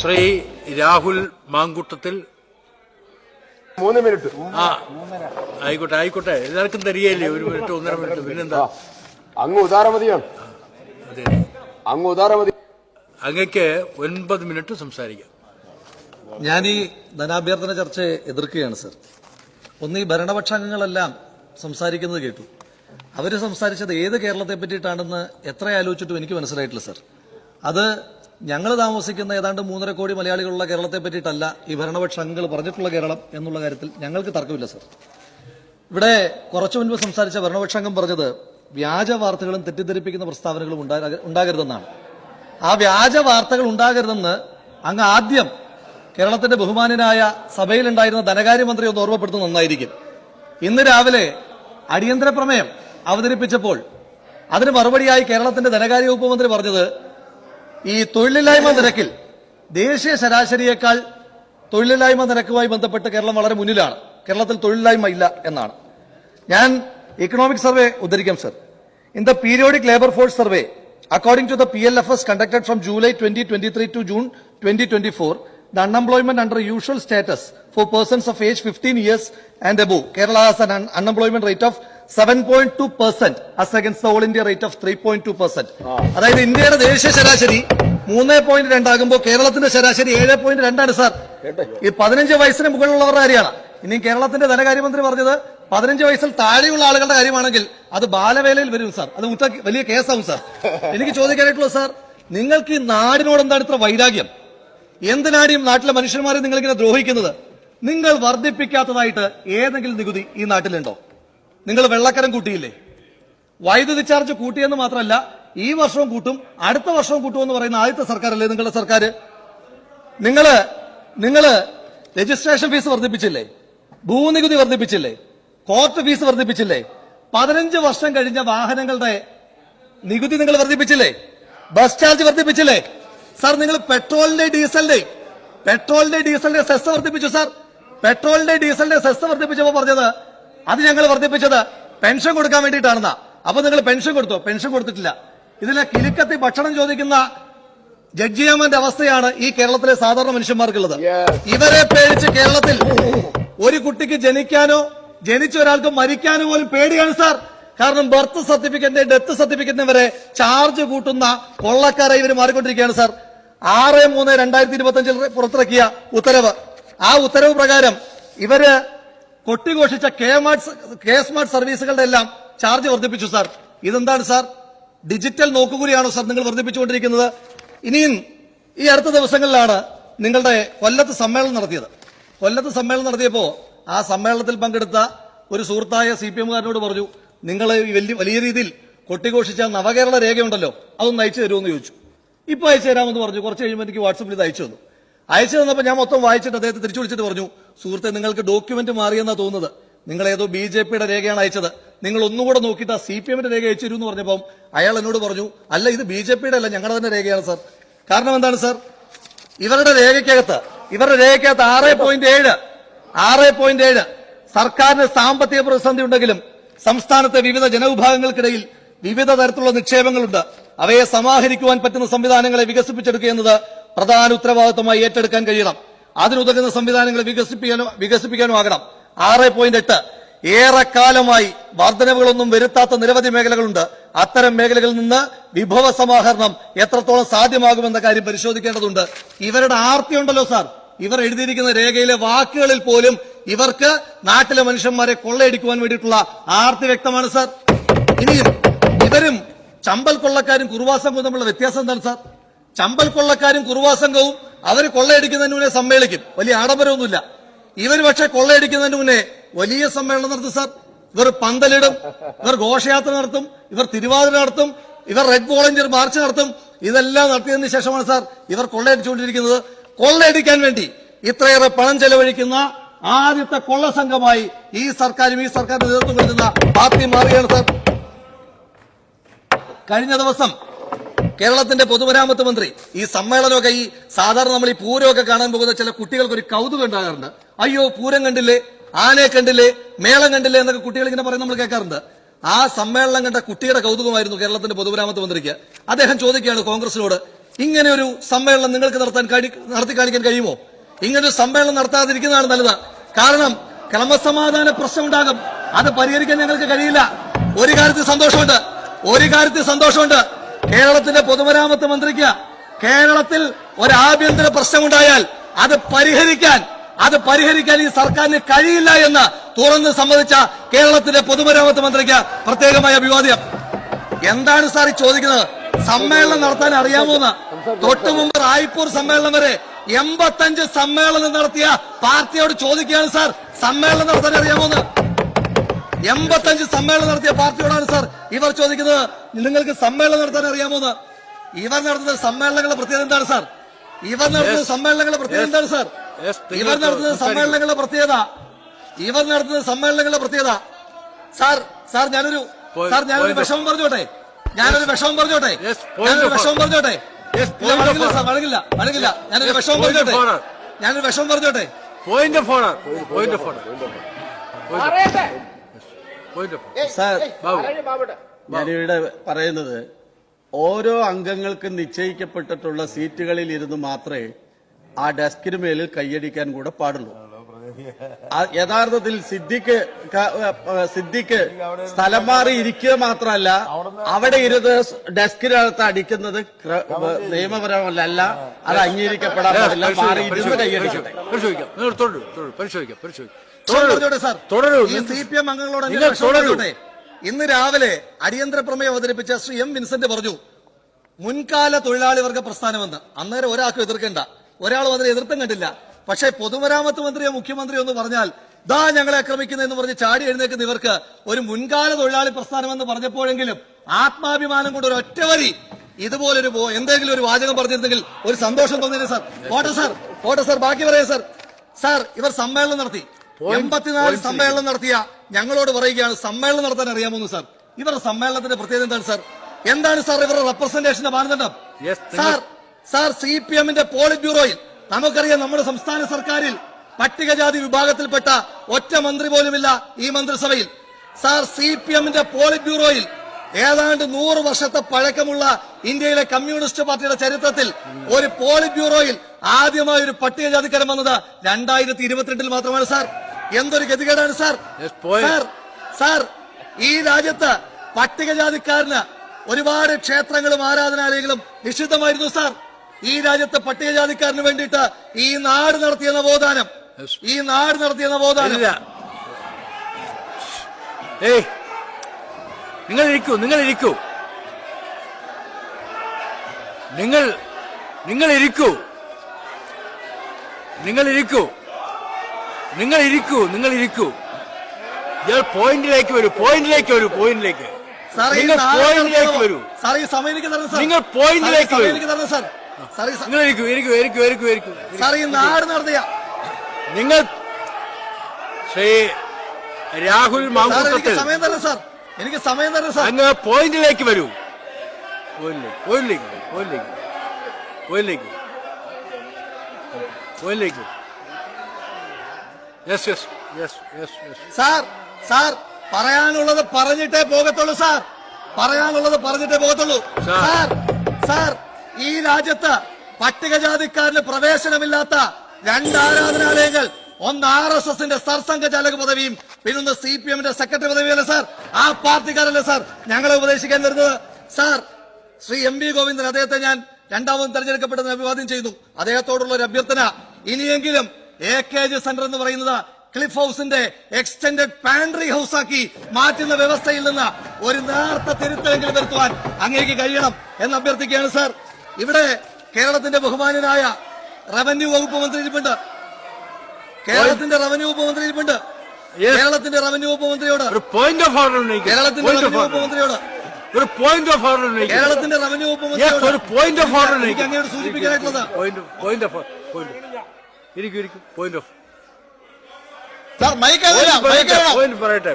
ശ്രീ രാഹുൽ മാങ്കുട്ടത്തിൽ. മൂന്ന് മിനിറ്റ്. ആ ആയിക്കോട്ടെ ആയിക്കോട്ടെ. എല്ലാവർക്കും തരികയല്ലേ? ഒരു മിനിറ്റ് ഒന്നര മിനിറ്റ് പിന്നെന്താ? അങ്ങ് ഉദാരമതിയാണ് അതെ. അങ്ങ് ഉദാരമതി അങ്ങക്ക് ഒൻപത് മിനിറ്റ് സംസാരിക്കാം. ഞാൻ ഈ ധനാഭ്യർത്ഥന ചർച്ചയെ എതിർക്കുകയാണ് സർ. ഒന്ന് ഈ ഭരണപക്ഷാംഗങ്ങളെല്ലാം സംസാരിക്കുന്നത് കേട്ടു. അവർ സംസാരിച്ചത് ഏത് കേരളത്തെ പറ്റിയിട്ടാണെന്ന് എത്ര ആലോചിച്ചിട്ടും എനിക്ക് മനസ്സിലായിട്ടില്ല സർ. അത് ഞങ്ങൾ താമസിക്കുന്ന ഏതാണ്ട് മൂന്നര കോടി മലയാളികളുള്ള കേരളത്തെ പറ്റിയിട്ടല്ല ഈ ഭരണപക്ഷ അംഗങ്ങൾ പറഞ്ഞിട്ടുള്ള കേരളം എന്നുള്ള കാര്യത്തിൽ ഞങ്ങൾക്ക് തർക്കമില്ല സർ. ഇവിടെ കുറച്ചു മുൻപ് സംസാരിച്ച ഭരണപക്ഷാംഗം പറഞ്ഞത് വ്യാജ വാർത്തകളും തെറ്റിദ്ധരിപ്പിക്കുന്ന പ്രസ്താവനകളും ഉണ്ടാക- ഉണ്ടാകരുതെന്നാണ്. ആ വ്യാജ വാർത്തകൾ ഉണ്ടാകരുതെന്ന് അങ്ങ് ആദ്യം കേരളത്തിന്റെ ബഹുമാനനായ സഭയിലുണ്ടായിരുന്ന ധനകാര്യമന്ത്രി ഒന്ന് ഓർമ്മപ്പെടുത്തുന്നത് നന്നായിരിക്കും. ഇന്ന് രാവിലെ അടിയന്തര പ്രമേയം അവതരിപ്പിച്ചപ്പോൾ അതിന് മറുപടിയായി കേരളത്തിന്റെ ധനകാര്യ വകുപ്പ് മന്ത്രി പറഞ്ഞത് ഈ തൊഴിലില്ലായ്മ നിരക്കിൽ ദേശീയ ശരാശരിയേക്കാൾ തൊഴിലില്ലായ്മ നിരക്കുമായി ബന്ധപ്പെട്ട് കേരളം വളരെ മുന്നിലാണ്. കേരളത്തിൽ തൊഴിലില്ലായ്മ ഇല്ല എന്നാണ്. ഞാൻ economic survey ഉദ്ധരിക്കാം sir in the periodic labour force survey according to the P L F S conducted from July twenty twenty three to June twenty twenty four the unemployment under usual status for persons of age fifteen years and above Kerala has unemployment rate of seven point two percent as against all India rate of three point two percent അതായത് ഇന്ത്യയുടെ ദേശീയ ശരാശരി മൂന്ന് point രണ്ടാകുമ്പോൾ കേരളത്തിന്റെ ശരാശരി ഏഴ് point രണ്ടാണ് sir. ഈ പതിനഞ്ച് വയസ്സിന് മുകളിലുള്ളവരുടെ കാര്യമാണ്. ഇനി കേരളത്തിന്റെ ധനകാര്യമന്ത്രി പറഞ്ഞത് പതിനഞ്ച് വയസ്സിൽ താഴെയുള്ള ആളുകളുടെ കാര്യമാണെങ്കിൽ അത് ബാലവേലയിൽ വരും സാർ. അത് വലിയ കേസാവും സാർ. എനിക്ക് ചോദിക്കാനായിട്ടുള്ള സാർ നിങ്ങൾക്ക് ഈ നാടിനോട് എന്താണ് ഇത്ര വൈരാഗ്യം? എന്തിനാടിയും നാട്ടിലെ മനുഷ്യന്മാരെ നിങ്ങൾ ഇങ്ങനെ ദ്രോഹിക്കുന്നത്? നിങ്ങൾ വർദ്ധിപ്പിക്കാത്തതായിട്ട് ഏതെങ്കിലും നികുതി ഈ നാട്ടിലുണ്ടോ? നിങ്ങൾ വെള്ളക്കരം കൂട്ടിയില്ലേ? വൈദ്യുതി ചാർജ് കൂട്ടിയെന്ന് മാത്രമല്ല ഈ വർഷവും കൂട്ടും അടുത്ത വർഷവും കൂട്ടും എന്ന് പറയുന്ന ആദ്യത്തെ സർക്കാരല്ലേ നിങ്ങളുടെ സർക്കാർ? നിങ്ങൾ നിങ്ങൾ രജിസ്ട്രേഷൻ ഫീസ് വർദ്ധിപ്പിച്ചില്ലേ? ഭൂനികുതി വർദ്ധിപ്പിച്ചില്ലേ? Court fees വർദ്ധിപ്പിച്ചില്ലേ? പതിനഞ്ച് വർഷം കഴിഞ്ഞ വാഹനങ്ങളുടെ നികുതി നിങ്ങൾ വർദ്ധിപ്പിച്ചില്ലേ? ബസ് ചാർജ് വർദ്ധിപ്പിച്ചില്ലേ? സാർ നിങ്ങൾ പെട്രോളിന്റെ ഡീസലിന്റെ പെട്രോളിന്റെ ഡീസലിന്റെ സെസ് വർദ്ധിപ്പിച്ചു സാർ. പെട്രോളിന്റെ ഡീസലിന്റെ സെസ് വർദ്ധിപ്പിച്ചപ്പോ പറഞ്ഞത് അത് ഞങ്ങൾ വർദ്ധിപ്പിച്ചത് പെൻഷൻ കൊടുക്കാൻ വേണ്ടിയിട്ടാണെന്നാ. അപ്പൊ നിങ്ങൾ പെൻഷൻ കൊടുത്തോ? പെൻഷൻ കൊടുത്തിട്ടില്ല. ഇതിലെ കിലുക്കത്തി ഭക്ഷണം ചോദിക്കുന്ന ജഡ്ജിയാമന്റെ അവസ്ഥയാണ് ഈ കേരളത്തിലെ സാധാരണ മനുഷ്യന്മാർക്കുള്ളത്. ഇവരെ പേടിച്ച് കേരളത്തിൽ ഒരു കുട്ടിക്ക് ജനിക്കാനോ ജനിച്ച ഒരാൾക്ക് മരിക്കാനോ പോലും പേടിയാണ് സാർ. കാരണം ബർത്ത് സർട്ടിഫിക്കറ്റിന്റെ ഡെത്ത് സർട്ടിഫിക്കറ്റിന് വരെ ചാർജ് കൂട്ടുന്ന കൊള്ളക്കാരെ ഇവർ മാറിക്കൊണ്ടിരിക്കുകയാണ് സാർ. ആറ് മൂന്ന് രണ്ടായിരത്തി ഇരുപത്തി അഞ്ചിൽ പുറത്തിറക്കിയ ഉത്തരവ്. ആ ഉത്തരവ് പ്രകാരം ഇവർ കൊട്ടിഘോഷിച്ച കെ മാർട്ട് കെ സർവീസുകളുടെ എല്ലാം ചാർജ് വർദ്ധിപ്പിച്ചു സാർ. ഇതെന്താണ് സാർ? ഡിജിറ്റൽ നോക്കുകൂലിയാണോ സാർ നിങ്ങൾ വർദ്ധിപ്പിച്ചുകൊണ്ടിരിക്കുന്നത്? ഇനിയും ഈ അടുത്ത ദിവസങ്ങളിലാണ് നിങ്ങളുടെ കൊല്ലത്ത് സമ്മേളനം നടത്തിയത്. കൊല്ലത്ത് സമ്മേളനം നടത്തിയപ്പോ ആ സമ്മേളനത്തിൽ പങ്കെടുത്ത ഒരു സുഹൃത്തായ സി പി എമ്മുകാരനോട് പറഞ്ഞു നിങ്ങൾ വലിയ വലിയ രീതിയിൽ കൊട്ടിഘോഷിച്ച നവകേരള രേഖയുണ്ടല്ലോ അതൊന്ന് അയച്ചു തരുമെന്ന് ചോദിച്ചു. ഇപ്പൊ അയച്ചു തരാമെന്ന് പറഞ്ഞു. കുറച്ച് കഴിയുമ്പോൾ എനിക്ക് വാട്സപ്പിൽ ഇത് അയച്ചു തന്നു. അയച്ചു തന്നപ്പോൾ ഞാൻ മൊത്തം വായിച്ചിട്ട് അദ്ദേഹത്തെ തിരിച്ചു വിളിച്ചിട്ട് പറഞ്ഞു സുഹൃത്തെ നിങ്ങൾക്ക് ഡോക്യുമെന്റ് മാറിയെന്നാ തോന്നുന്നത്. നിങ്ങൾ ഏതോ ബി ജെ പിയുടെ രേഖയാണ് അയച്ചത്. നിങ്ങൾ ഒന്നുകൂടെ നോക്കിയിട്ട് ആ സി പി എമ്മിന്റെ രേഖ അയച്ചു എന്ന് പറഞ്ഞപ്പോൾ അയാൾ എന്നോട് പറഞ്ഞു അല്ല ഇത് ബി ജെ പിയുടെ അല്ല ഞങ്ങളുടെ തന്നെ രേഖയാണ് സർ. കാരണം എന്താണ് സർ? ഇവരുടെ രേഖയ്ക്കകത്ത് ഇവരുടെ രേഖയ്ക്കകത്ത് ആറ് പോയിന്റ് ഏഴ് ആറ് പോയിന്റ് ഏഴ് സർക്കാരിന് സാമ്പത്തിക പ്രതിസന്ധി ഉണ്ടെങ്കിലും സംസ്ഥാനത്തെ വിവിധ ജനവിഭാഗങ്ങൾക്കിടയിൽ വിവിധ തരത്തിലുള്ള നിക്ഷേപങ്ങളുണ്ട്. അവയെ സമാഹരിക്കുവാൻ പറ്റുന്ന സംവിധാനങ്ങളെ വികസിപ്പിച്ചെടുക്കുക എന്നത് പ്രധാന ഉത്തരവാദിത്തമായി ഏറ്റെടുക്കാൻ കഴിയണം. അതിനുതകുന്ന സംവിധാനങ്ങൾ വികസിപ്പിക്കാനും വികസിപ്പിക്കാനും ആകണം ആറ് പോയിന്റ് എട്ട്. ഏറെക്കാലമായി വർധനവുകളൊന്നും വരുത്താത്ത നിരവധി മേഖലകളുണ്ട്. അത്തരം മേഖലകളിൽ നിന്ന് വിഭവ സമാഹരണം എത്രത്തോളം സാധ്യമാകുമെന്ന കാര്യം പരിശോധിക്കേണ്ടതുണ്ട്. ഇവരുടെ ആർത്തി ഉണ്ടല്ലോ സാർ. ഇവർ എഴുതിയിരിക്കുന്ന രേഖയിലെ വാക്കുകളിൽ പോലും ഇവർക്ക് നാട്ടിലെ മനുഷ്യന്മാരെ കൊള്ളയടിക്കുവാൻ വേണ്ടിയിട്ടുള്ള ആർത്തി വ്യക്തമാണ് സാർ. ഇനിയും ഇവരും ചമ്പൽ കൊള്ളക്കാരും കുറുവാസം തമ്മിലുള്ള വ്യത്യാസം എന്താണ് സാർ? ചമ്പൽ കൊള്ളക്കാരും കുറുവാ സംഘവും അവർ കൊള്ളയടിക്കുന്നതിന് മുന്നേ സമ്മേളിക്കും. വലിയ ആഡംബരമൊന്നുമില്ല. ഇവർ പക്ഷെ കൊള്ളയടിക്കുന്നതിന് മുന്നേ വലിയ സമ്മേളനം നടത്തും സാർ. ഇവർ പന്തലിടും ഇവർ ഘോഷയാത്ര നടത്തും ഇവർ തിരുവാതിര നടത്തും ഇവർ റെഡ് വോളണ്ടിയർ മാർച്ച് നടത്തും. ഇതെല്ലാം നടത്തിയതിന് ശേഷമാണ് സാർ ഇവർ കൊള്ളയടിച്ചുകൊണ്ടിരിക്കുന്നത്. കൊള്ളയടിക്കാൻ വേണ്ടി ഇത്രയേറെ പണം ചെലവഴിക്കുന്ന ആദ്യത്തെ കൊള്ള സംഘമായി ഈ സർക്കാരും ഈ സർക്കാരിന്റെ നേതൃത്വം കൊടുക്കുന്ന പാർട്ടി മാറുകയാണ് സാർ. കഴിഞ്ഞ ദിവസം കേരളത്തിന്റെ പൊതുമരാമത്ത് മന്ത്രി ഈ സമ്മേളനമൊക്കെ ഈ സാധാരണ നമ്മൾ ഈ പൂരമൊക്കെ കാണാൻ പോകുന്ന ചില കുട്ടികൾക്ക് ഒരു കൗതുകം ഉണ്ടാകാറുണ്ട്. അയ്യോ പൂരം കണ്ടില്ലേ ആനയെ കണ്ടില്ലേ മേളം കണ്ടില്ലേ എന്നൊക്കെ കുട്ടികൾ ഇങ്ങനെ പറയുന്നത് നമ്മൾ കേൾക്കാറുണ്ട്. ആ സമ്മേളനം കണ്ട കുട്ടിയുടെ കൗതുകമായിരുന്നു കേരളത്തിന്റെ പൊതുമരാമത്ത് മന്ത്രിക്ക്. അദ്ദേഹം ചോദിക്കുകയാണ് കോൺഗ്രസിനോട് ഇങ്ങനെ ഒരു സമ്മേളനം നിങ്ങൾക്ക് നടത്താൻ നടത്തി കാണിക്കാൻ കഴിയുമോ? ഇങ്ങനെ ഒരു സമ്മേളനം നടത്താതിരിക്കുന്നതാണ് നല്ലത്. കാരണം ക്രമസമാധാന പ്രശ്നമുണ്ടാകും. അത് പരിഹരിക്കാൻ ഞങ്ങൾക്ക് കഴിയില്ല. ഒരു കാര്യത്തിൽ സന്തോഷമുണ്ട്. ഒരു കാര്യത്തിൽ സന്തോഷമുണ്ട്. കേരളത്തിന്റെ പൊതുമരാമത്ത് മന്ത്രിക്ക് കേരളത്തിൽ ഒരു ആഭ്യന്തര പ്രശ്നമുണ്ടായാൽ അത് പരിഹരിക്കാൻ അത് പരിഹരിക്കാൻ ഈ സർക്കാരിന് കഴിയില്ല എന്ന് തുറന്ന് സമ്മതിച്ച കേരളത്തിന്റെ പൊതുമരാമത്ത് മന്ത്രിക്ക് പ്രത്യേകമായ അഭിവാദ്യം. എന്താണ് സാർ ചോദിക്കുന്നത്? സമ്മേളനം നടത്താൻ അറിയാമോന്ന് തൊട്ടു മുമ്പ് റായ്പൂർ സമ്മേളനം വരെ എൺപത്തഞ്ച് സമ്മേളനം നടത്തിയ പാർട്ടിയോട് ചോദിക്കുകയാണ് സാർ. സമ്മേളനം നടത്താൻ അറിയാമോന്ന് എൺപത്തഞ്ച് സമ്മേളനം നടത്തിയ പാർട്ടിയോടാണ് സാർ ഇവർ ചോദിക്കുന്നത് നിങ്ങൾക്ക് സമ്മേളനം നടത്താൻ അറിയാമോ എന്ന്. ഇവർ നടത്തുന്ന സമ്മേളനങ്ങളുടെ പ്രത്യേകത എന്താണ് സാർ? ഇവർ നടത്തുന്ന. സമ്മേളനങ്ങളുടെ പ്രത്യേകത എന്താണ് സാർ? ഇവർ നടത്തുന്ന. സമ്മേളനങ്ങളുടെ പ്രത്യേകത. ഇവർ നടത്തുന്ന സമ്മേളനങ്ങളുടെ പ്രത്യേകത. സാർ സാർ ഞാനൊരു സാർ ഞാനൊരു വിഷമം പറഞ്ഞോട്ടെ. ഞാനൊരു വിഷമം പറഞ്ഞോട്ടെ. ഞാനൊരു വിഷമം പറഞ്ഞോട്ടെ. വഴങ്ങില്ല സാർ. വഴങ്ങില്ല വഴങ്ങില്ല. ഞാനൊരു വിഷമം പറഞ്ഞോട്ടെ. ഞാനൊരു വിഷമം പറഞ്ഞോട്ടെ. പോയിന്റ് ഫോണാണ് പോയിന്റ് ഫോണാണ് സാർ ഞാനിവിടെ പറയുന്നത് ഓരോ അംഗങ്ങൾക്ക് നിശ്ചയിക്കപ്പെട്ടിട്ടുള്ള സീറ്റുകളിൽ ഇരുന്ന് മാത്രമേ ആ ഡെസ്കിന് മേലിൽ കൈയടിക്കാൻ കൂടെ പാടുള്ളൂ. ആ യഥാർത്ഥത്തിൽ സിദ്ദിഖ് സിദ്ധിക്ക് സിദ്ദിഖ് സ്ഥലം മാറി ഇരിക്കുക മാത്രമല്ല അവിടെ ഇരുന്ന് ഡെസ്കിനകത്ത് അടിക്കുന്നത് നിയമപരമല്ല നിയമപരമല്ല അത് അംഗീകരിക്കപ്പെടാൻ പാടില്ല മാറി ഇരുന്ന് കൈയടിക്കട്ടെ. പരിശോധിക്കാം പരിശോധിക്കാം പരിശോധിക്കാം. തുടരൂ. ഈ സി പി എം അംഗങ്ങളോട് നിങ്ങൾ വിഷമം ഇന്ന് രാവിലെ അടിയന്തര പ്രമേയം അവതരിപ്പിച്ച ശ്രീ എം വിൻസെന്റ് പറഞ്ഞു മുൻകാല തൊഴിലാളി വർഗ പ്രസ്ഥാനമെന്ന്. അന്നേരം ഒരാൾക്കും എതിർക്കണ്ട. ഒരാളും അതിനെ എതിർത്തും കണ്ടില്ല. പക്ഷേ പൊതുമരാമത്ത് മന്ത്രിയോ മുഖ്യമന്ത്രിയോ എന്ന് പറഞ്ഞാൽ ദാ ഞങ്ങളെ ആക്രമിക്കുന്ന എന്ന് പറഞ്ഞ് ചാടി എഴുന്നേക്കുന്ന ഇവർക്ക് ഒരു മുൻകാല തൊഴിലാളി പ്രസ്ഥാനമെന്ന് പറഞ്ഞപ്പോഴെങ്കിലും ആത്മാഭിമാനം കൊണ്ട് ഒരു ഒറ്റവരി ഇതുപോലൊരു എന്തെങ്കിലും ഒരു വാചകം പറഞ്ഞിരുന്നെങ്കിൽ ഒരു സന്തോഷം തോന്നിയില്ല സാർ. പോട്ടെ സാർ. പോട്ടെ സാർ. ബാക്കി പറയാം സാർ. സാർ ഇവർ സമ്മേളനം നടത്തി. എൺപത്തിനാല് സമ്മേളനം നടത്തിയ ഞങ്ങളോട് പറയുകയാണ് സമ്മേളനം നടത്താൻ അറിയാമോന്ന് സാർ. ഇവരുടെ സമ്മേളനത്തിന്റെ പ്രത്യേകത എന്താണ് സാർ? എന്താണ് സാർ ഇവരുടെ റെപ്രസെന്റേഷന്റെ മാനദണ്ഡം? സാർ സാർ സി പി എമ്മിന്റെ പോളിറ്റ് ബ്യൂറോയിൽ നമുക്കറിയാം നമ്മുടെ സംസ്ഥാന സർക്കാരിൽ പട്ടികജാതി വിഭാഗത്തിൽപ്പെട്ട ഒറ്റ മന്ത്രി പോലുമില്ല ഈ മന്ത്രിസഭയിൽ. സാർ സി പി എമ്മിന്റെ പോളിറ്റ് ബ്യൂറോയിൽ ഏതാണ്ട് നൂറ് വർഷത്തെ പഴക്കമുള്ള ഇന്ത്യയിലെ കമ്മ്യൂണിസ്റ്റ് പാർട്ടിയുടെ ചരിത്രത്തിൽ ഒരു പോളിറ്റ് ബ്യൂറോയിൽ ആദ്യമായി ഒരു പട്ടികജാതിക്കാരൻ വന്നത് രണ്ടായിരത്തി ഇരുപത്തിരണ്ടിൽ മാത്രമാണ് സാർ. എന്തൊരു ഗതികേടാണ് സാർ. സാർ സാർ ഈ രാജ്യത്ത് പട്ടികജാതിക്കാരന് ഒരുപാട് ക്ഷേത്രങ്ങളും ആരാധനാലയങ്ങളും നിഷിദ്ധമായിരുന്നു സാർ. ഈ രാജ്യത്ത് പട്ടികജാതിക്കാരന് വേണ്ടിയിട്ട് ഈ നാട് നടത്തിയ നവോത്ഥാനം ഈ നാട് നടത്തിയ ഇല്ല. ഏയ്. നിങ്ങൾ ഇരിക്കൂ നിങ്ങൾ ഇരിക്കൂ നിങ്ങൾ നിങ്ങൾ ഇരിക്കൂ നിങ്ങൾ ഇരിക്കൂ നിങ്ങൾ ഇരിക്കൂ നിങ്ങൾ ഇരിക്കൂ ഇയാൾ പോയിന്റിലേക്ക് വരൂ പോയിന്റിലേക്ക് വരൂ പോയിന്റിലേക്ക്. നിങ്ങൾ പോയിന്റിലേക്ക് വരൂ. നിങ്ങൾ പോയിന്റിലേക്ക് വരൂ. നിങ്ങൾ ഇരിക്കൂ ഇരിക്കൂ ഇരിക്കൂ ഇരിക്കൂ ഇരിക്കൂ. നാട് നടത്തിയ നിങ്ങൾ ശ്രീ രാഹുൽ മാങ്കൂട്ടത്തിൽ സമയം തരണം സാർ. എനിക്ക് സമയം തരണം സാർ. അങ്ങ് പോയിന്റിലേക്ക് വരൂ. പോയിന്റിലേക്ക് പോയിന്റിലേക്ക് പോയിന്റിലേക്ക് പോയിന്റിലേക്ക് പോയിന്റിലേക്ക്. Yes yes yes yes sir sir പറയാനുള്ളത് പറഞ്ഞിട്ടേ പോകത്തുള്ളൂ സാർ പറയാനുള്ളത് പറഞ്ഞിട്ടേ പോകത്തുള്ളൂ. സാർ. സാർ ഈ രാജ്യത്ത് പട്ടികജാതിക്കാരന് പ്രവേശനമില്ലാത്ത രണ്ട് ആരാധനാലയങ്ങൾ ഒന്ന് ആർ എസ് എസിന്റെ സർസംഘചാലക പദവിയും പിന്നൊന്ന് സി പി എമ്മിന്റെ സെക്രട്ടറി പദവിയല്ല സാർ ആ പാർട്ടിക്കാരല്ല സാർ ഞങ്ങളെ ഉപദേശിക്കാൻ വരുന്നത്. Sir Shri M V Govindan അദ്ദേഹത്തെ ഞാൻ രണ്ടാമതും തെരഞ്ഞെടുക്കപ്പെട്ടെന്ന് അഭിവാദ്യം ചെയ്തു അദ്ദേഹത്തോടുള്ള ഒരു അഭ്യർത്ഥന. ഇനിയെങ്കിലും എ കെ ജി സെന്റർ എന്ന് പറയുന്നത് ക്ലിഫ് ഹൗസിന്റെ എക്സ്റ്റൻഡഡ് പാൻട്രി ഹൗസ് ആക്കി മാറ്റുന്ന വ്യവസ്ഥയിൽ നിന്ന് ഒരു നേർത്ത തിരുത്തലെങ്കിലും വരുത്തുവാൻ അങ്ങേക്ക് കഴിയണം എന്ന് അഭ്യർത്ഥിക്കുകയാണ് സാർ. ഇവിടെ കേരളത്തിന്റെ ബഹുമാനനായ റവന്യൂ വകുപ്പ് മന്ത്രി ഇരിപ്പുണ്ട്. കേരളത്തിന്റെ റവന്യൂ വകുപ്പ് മന്ത്രി ഇരിപ്പുണ്ട്. കേരളത്തിന്റെ റവന്യൂ വകുപ്പ് മന്ത്രിയോട്. കേരളത്തിന്റെ റവന്യൂ വകുപ്പ് മന്ത്രിയോട്. ഒരു പോയിന്റ് ഓഫ് ഓർഡർ കേരളത്തിന്റെ റവന്യൂ വകുപ്പ് മന്ത്രി മന്ത്രിയോട് ഒരു പോയിന്റ് ഓഫ് ഓർഡർ എനിക്ക് സൂചിപ്പിക്കാനായിട്ടുള്ളത്. പോയിന്റ് ഓഫ് ഇരിക്കും ഇരിക്കും. Point of. പോയിന്റ് പറയട്ടെ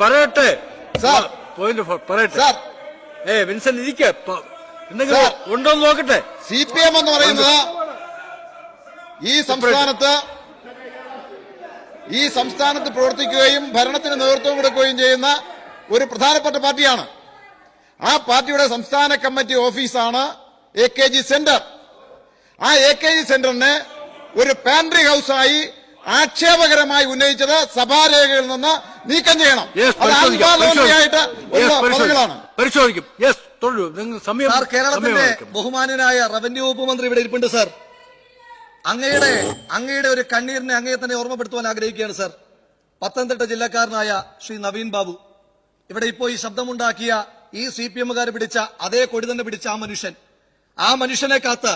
പറയട്ടെ. പോയിന്റ് ഓഫ് പറയട്ടെ. ഏ വിൻസെന്റ് ഇരിക്ക. എന്തെങ്കിലും. ഉണ്ടോ എന്ന് നോക്കട്ടെ. സി പി എം എന്ന് പറയുന്നത് ഈ സംസ്ഥാനത്ത് ഈ സംസ്ഥാനത്ത് പ്രവർത്തിക്കുകയും ഭരണത്തിന് നേതൃത്വം കൊടുക്കുകയും ചെയ്യുന്ന ഒരു പ്രധാനപ്പെട്ട പാർട്ടിയാണ്. ആ പാർട്ടിയുടെ സംസ്ഥാന കമ്മിറ്റി ഓഫീസാണ് എ കെ ജി സെന്റർ ആ എ കെ ജി സെന്ററിനെ ഒരു പാൻട്രി ഹൗസായി ആക്ഷേപകരമായി ഉന്നയിച്ചത് സഭാരേഖയിൽ നിന്ന് നീക്കം ചെയ്യണം. പരിശോധിക്കാം, സാർ കേരളത്തിന്റെ ബഹുമാനനായ റവന്യൂ വകുപ്പ് മന്ത്രി ഇവിടെ ഇരിപ്പുണ്ട് സാർ. അങ്ങയുടെ അങ്ങയുടെ ഒരു കണ്ണീരിനെ അങ്ങയെ തന്നെ ഓർമ്മപ്പെടുത്തുവാൻ ആഗ്രഹിക്കുകയാണ് സാർ. പത്തനംതിട്ട ജില്ലക്കാരനായ ശ്രീ നവീൻ ബാബു. ഇവിടെ ഇപ്പോൾ ഈ ശബ്ദമുണ്ടാക്കിയ ഈ സി പി എമ്മുകാർ പിടിച്ച അതേ കൊടി തന്നെ പിടിച്ച ആ മനുഷ്യൻ. ആ മനുഷ്യനെ കാത്ത്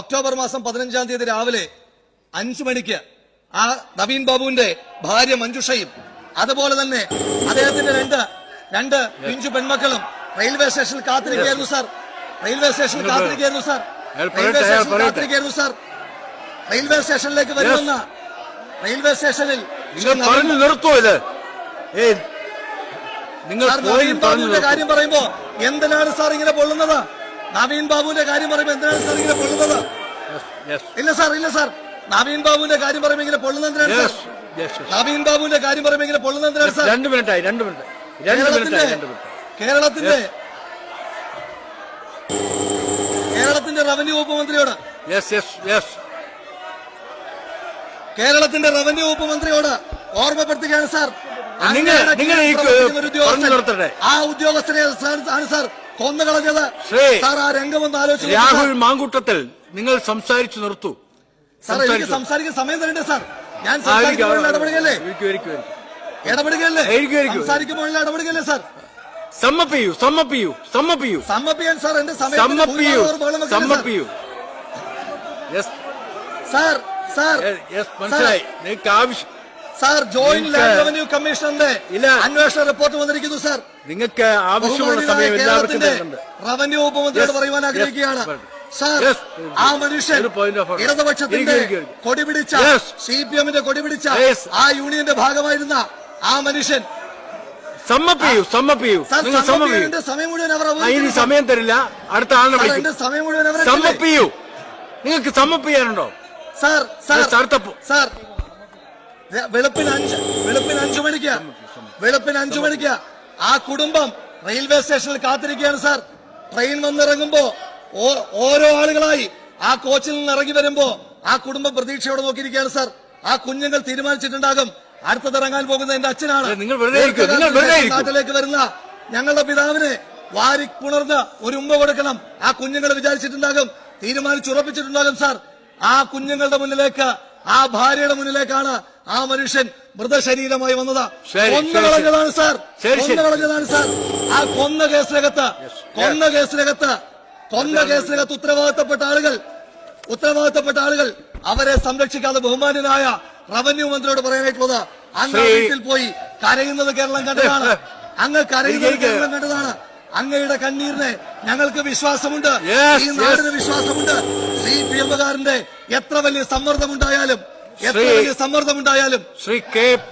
ഒക്ടോബർ മാസം പതിനഞ്ചാം തീയതി രാവിലെ അഞ്ചു മണിക്ക് ആ നവീൻ ബാബുവിന്റെ ഭാര്യ മഞ്ജുഷയും അതുപോലെ തന്നെ അദ്ദേഹത്തിന്റെ രണ്ട് രണ്ട് പിഞ്ചു പെൺമക്കളും റെയിൽവേ സ്റ്റേഷനിൽ കാത്തിരിക്കുകയായിരുന്നു സാർ. റെയിൽവേ സ്റ്റേഷനിൽ കാത്തിരിക്കുകയായിരുന്നു സാർ. റെയിൽവേ സ്റ്റേഷനിൽ. കാത്തിരിക്കുകയായിരുന്നു സാർ. റെയിൽവേ സ്റ്റേഷനിലേക്ക് വരുമെന്ന് റെയിൽവേ സ്റ്റേഷനിൽ നിങ്ങൾ പറഞ്ഞു നിർത്തോ ഇത്. നിങ്ങൾ നവീൻ ബാബുവിന്റെ കാര്യം പറയുമ്പോ എന്തിനാണ് സാർ ഇങ്ങനെ പൊള്ളുന്നത്? നവീൻ ബാബുവിന്റെ കാര്യം പറയുമ്പോ എന്തിനാണ് സാർ ഇങ്ങനെ പൊള്ളുന്നത്? ഇല്ല സാർ ഇല്ല സാർ. നവീൻ ബാബുവിന്റെ കാര്യം പറയുമെങ്കിൽ ഇങ്ങനെ പൊള്ളുന്നത് എന്തിനാണ് yes, സാർ. നവീൻ ബാബുവിന്റെ കാര്യം പറയുമെങ്കിൽ ഇങ്ങനെ സാർ രണ്ട് മിനിറ്റ് ആയി കേരളത്തിന്റെ രണ്ട് മിനിറ്റ് കേരളത്തിന്റെ കേരളത്തിന്റെ റവന്യൂ വകുപ്പ് മന്ത്രിയോട്. കേരളത്തിന്റെ റവന്യൂ വകുപ്പ് മന്ത്രിയോട് ഓർമ്മപ്പെടുത്തുകയാണ് സാർ. ആ ഉദ്യോഗസ്ഥരെ സാർ- ആണ് സാർ കൊന്നുകളഞ്ഞത്. സാർ ആ രംഗം ഒന്ന് ആലോചിച്ച് രാഹുൽ. മാങ്കൂട്ടത്തിൽ നിങ്ങൾ സംസാരിച്ചു നിർത്തൂ. സാർ എനിക്ക് സംസാരിക്കാൻ സമയം തരണ്ടേ സാർ? ഞാൻ സംസാരിക്കുമ്പോൾ ഇടപെടുകയല്ലേ. ഇടപെടുകയല്ലേ? സംസാരിക്കുമ്പോഴുള്ള ഇടപെടുകയല്ലേ സാർ സമ്മപ്പ് ചെയ്യൂ സമ്മപ്പ് ചെയ്യൂ സമ്മപ്പ് ചെയ്യൂ സമ്മപ്പിയാൻ സാർ എന്റെ സമയം സമ്മപ്പ് ചെയ്യൂ യെസ്. Sir sir. മനസ്സിലായി. നിങ്ങൾക്ക് ആവശ്യം സാർ ജോയിന്റ് ലാൻഡ് റവന്യൂ കമ്മീഷണറിന്റെ. അന്വേഷണ റിപ്പോർട്ട് വന്നിരിക്കുന്നു സാർ. നിങ്ങൾക്ക് ആവശ്യമുള്ള സമയം എല്ലാവർക്കും റവന്യൂ ഉപമന്ത്രിയോട് പറയുവാൻ ആഗ്രഹിക്കുകയാണ്. സാർ ആ മനുഷ്യൻ. ഇടതുപക്ഷത്തിന്റെ ഇരിക്കൂ, ഇരിക്കൂ, ഇരിക്കൂ. കൊടി പിടിച്ച സി പി എമ്മിന്റെ കൊടി പിടിച്ച ആ യൂണിയന്റെ ഭാഗമായിരുന്ന ആ മനുഷ്യൻ. സമ്മപ്പ് ചെയ്യൂ സമ്മപ്പ് ചെയ്യൂ. നിങ്ങൾ സമ്മപ്പ് ചെയ്യൂ. സമയം മുഴുവൻ ഇനി സമയം തരില്ല. അടുത്ത ആളിനെ വിളിക്കും. സമയം മുഴുവൻ സമ്മപ്പ് ചെയ്യൂ. നിങ്ങൾക്ക് സമ്മപ്പ് ചെയ്യാനുണ്ടോ? സാർ സാർ സാർ വെളുപ്പിന് അഞ്ച് വെളുപ്പിന് അഞ്ചു മണിക്ക് വെളുപ്പിന് അഞ്ചു മണിക്ക് ആ കുടുംബം റെയിൽവേ സ്റ്റേഷനിൽ കാത്തിരിക്കുകയാണ് സാർ ട്രെയിൻ വന്നിറങ്ങുമ്പോ ഓരോ ആളുകളായി ആ കോച്ചിൽ നിന്ന് ഇറങ്ങി വരുമ്പോ ആ കുടുംബം പ്രതീക്ഷയോടെ നോക്കിയിരിക്കുകയാണ് സാർ. ആ കുഞ്ഞുങ്ങൾ തീരുമാനിച്ചിട്ടുണ്ടാകും. അടുത്തത് ഇറങ്ങാൻ പോകുന്നത് എന്റെ അച്ഛനാണ്. നാട്ടിലേക്ക് വരുന്ന ഞങ്ങളുടെ പിതാവിനെ വാരി പുണർന്ന് ഒരു ഉമ്മ കൊടുക്കണം. ആ കുഞ്ഞുങ്ങൾ വിചാരിച്ചിട്ടുണ്ടാകും തീരുമാനിച്ചുറപ്പിച്ചിട്ടുണ്ടാകും സാർ. ആ കുഞ്ഞുങ്ങളുടെ മുന്നിലേക്ക് ആ ഭാര്യയുടെ മുന്നിലേക്കാണ് ആ മനുഷ്യൻ മൃതശരീരമായി വന്നത്. കൊന്നു കളഞ്ഞതാണ് സാർ. കൊന്നു കളഞ്ഞതാണ് സാർ. ആ കൊന്ന കേസിനകത്ത് കൊന്ന കേസിനകത്ത് കൊന്ന കേസിനകത്ത് ഉത്തരവാദിത്തപ്പെട്ട ആളുകൾ ഉത്തരവാദിത്തപ്പെട്ട ആളുകൾ അവരെ സംരക്ഷിക്കാതെ ബഹുമാനനായ റവന്യൂ മന്ത്രിയോട് പറയാനായിട്ടുള്ളത് അങ്ങ് വീട്ടിൽ പോയി കരയുന്നത് കേരളം കണ്ടതാണ്. അങ്ങ് കരയുന്നത്. കേരളം കണ്ടതാണ്. അങ്ങയുടെ കണ്ണീരിന് ഞങ്ങൾക്ക് വിശ്വാസമുണ്ട്. ഈ നാടിന് വിശ്വാസമുണ്ട്. സി പി എമ്മുകാരന്റെ എത്ര വലിയ സമ്മർദ്ദമുണ്ടായാലും എത്ര വലിയ സമ്മർദ്ദമുണ്ടായാലും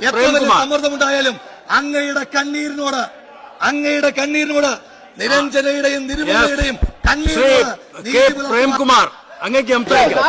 എത്ര വലിയ സമ്മർദ്ദമുണ്ടായാലും അങ്ങയുടെ കണ്ണീരിനോട് അങ്ങയുടെ കണ്ണീരിനോട് നിരഞ്ജനയുടെയും നിരുമലയുടെയും കണ്ണീർ പ്രേംകുമാർ അങ്ങേക്ക് സംസാരിക്കാം.